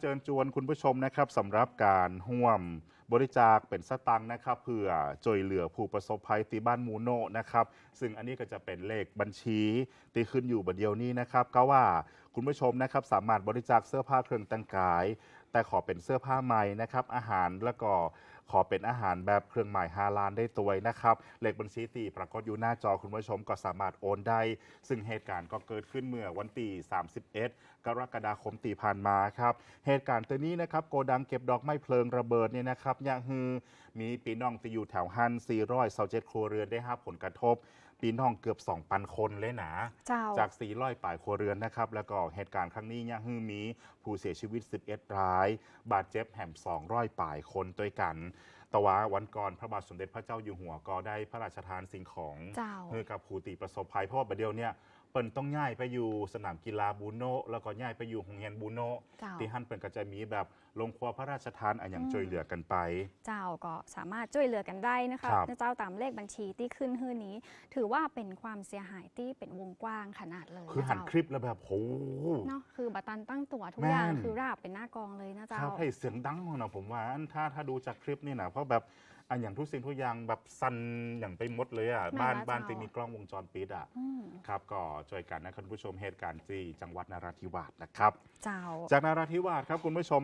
เชิญชวนคุณผู้ชมนะครับสำหรับการห่วมบริจาคเป็นสตังค์นะครับเพื่อช่วยเหลือผู้ประสบภัยที่บ้านมูโนนะครับ ซึ่งอันนี้ก็จะเป็นเลขบัญชีที่ขึ้นอยู่บัดเดียวนี้นะครับก็ว่า คุณผู้ชมนะครับสามารถบริจาคเสื้อผ้าเครื่องแต่งกาย แต่ขอเป็นเสื้อผ้าใหม่นะครับอาหารแล้วก็ขอเป็นอาหารแบบเครื่องหมายฮาลาลได้ตัวยนะครับเลขบัญชีตีปรากฏอยู่หน้าจอคุณผู้ชมก็สามารถโอนได้ ซึ่งเหตุการณ์ก็เกิดขึ้นเมื่อวันที่31 กรกฎาคมตีผ่านมาครับเหตุการณ์ตัวนี้นะครับโกดังเก็บดอกไม้เพลิงระเบิดเนี่ยนะครับยังฮือมีปีน้องที่อยู่แถวฮัน400เซาเจ็ดครัวเรือนได้รับผลกระทบปีน้องเกือบ 2,000 คนเลยนะเจ้าจาก 400ป่ายครัวเรือนนะครับแล้วก็เหตุการณ์ครั้งนี้เนี่ยฮือมีผู้เสียชีวิต 11 ราย บาดเจ็บแหม200ป่ายคนด้วยกัน แต่ว่าวันก่อนพระบาทสมเด็จพระเจ้าอยู่หัวก็ได้พระราชทานสิ่งของเจ้า เพื่อกับผู้ตีประสบภัยเพราะว่าประเดี๋ยวเนี่ยเปิ่นต้องย้ายไปอยู่สนามกีฬาบูโนแล้วก็ย้ายไปอยู่โรงเรียนบูโนเจ้า ที่ฮั่นเปิ่นก็จะมีแบบลงครัวพระราชทานอะอย่างอืมช่วยเหลือกันไป เจ้าก็สามารถช่วยเหลือกันได้นะคะครับ เจ้าตามเลขบัญชีที่ขึ้นฮื้อนี้ ถือว่าเป็นความเสียหายที่เป็นวงกว้างขนาดเลยคือหันเจ้าคลิปแล้วแบบโห เนาะคือบัตรตันตั้งตัวทุกแม่นอย่างคือราบเป็นหน้ากองเลยนะเจ้า ครับให้เสียงดังของเราผมว่าอันถ้าถ้าดูจากคลิปนี่นะเพราะแบบอันอย่างทุกสิ่งทุกอย่างแบบสั่นอย่างไปหมดเลยอะแม่นบ้านแล้วบ้านเจ้าที่มีกล้องวงจรปิดอะอืมครับก็ช่วยกันนะคุณผู้ชมเหตุการณ์ที่จังหวัดนราธิวาสนะครับ เจ้า จากนราธิวาสครับคุณผู้ชม